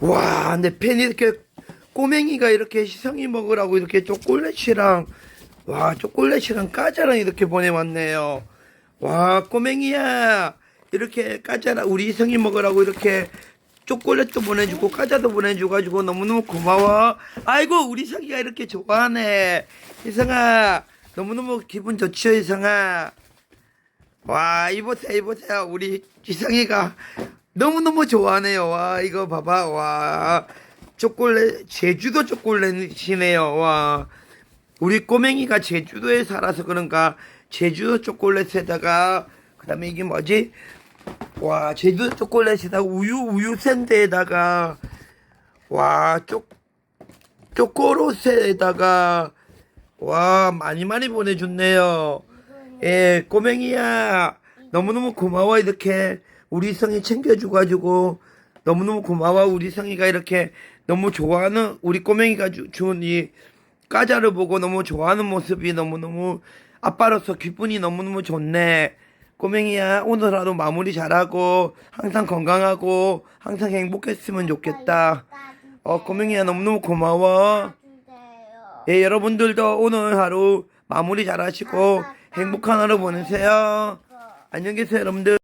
와, 내 팬이 이렇게 꼬맹이가 이렇게 시성이 먹으라고 이렇게 초콜릿이랑 와, 초콜릿이랑 까자랑 이렇게 보내왔네요. 와, 꼬맹이야. 이렇게 까자라 우리 이성이 먹으라고 이렇게 초콜릿도 보내주고 까자도 보내줘가지고 너무너무 고마워. 아이고 우리 성이가 이렇게 좋아하네. 이성아 너무너무 기분 좋지요 이성아. 와 이보세요 이보세요 우리 이성이가 너무너무 좋아하네요. 와 이거 봐봐 와 초콜릿 제주도 초콜릿이네요. 와 우리 꼬맹이가 제주도에 살아서 그런가 제주도 초콜릿에다가 그 다음에 이게 뭐지? 와 제주도 초콜릿에다가 우유 우유 샌드에다가 와 쪽 초코로스에다가 와 많이 많이 보내줬네요. 예 꼬맹이야 너무너무 고마워 이렇게 우리 성이 챙겨줘가지고 너무너무 고마워 우리 성이가 이렇게 너무 좋아하는 우리 꼬맹이가 주- 준 이 까자를 보고 너무 좋아하는 모습이 너무너무 아빠로서 기분이 너무너무 좋네. 꼬맹이야 오늘 하루 마무리 잘하고 항상 건강하고 항상 행복했으면 좋겠다. 어 꼬맹이야 너무너무 고마워. 예 여러분들도 오늘 하루 마무리 잘하시고 행복한 하루 보내세요. 안녕히 계세요 여러분들.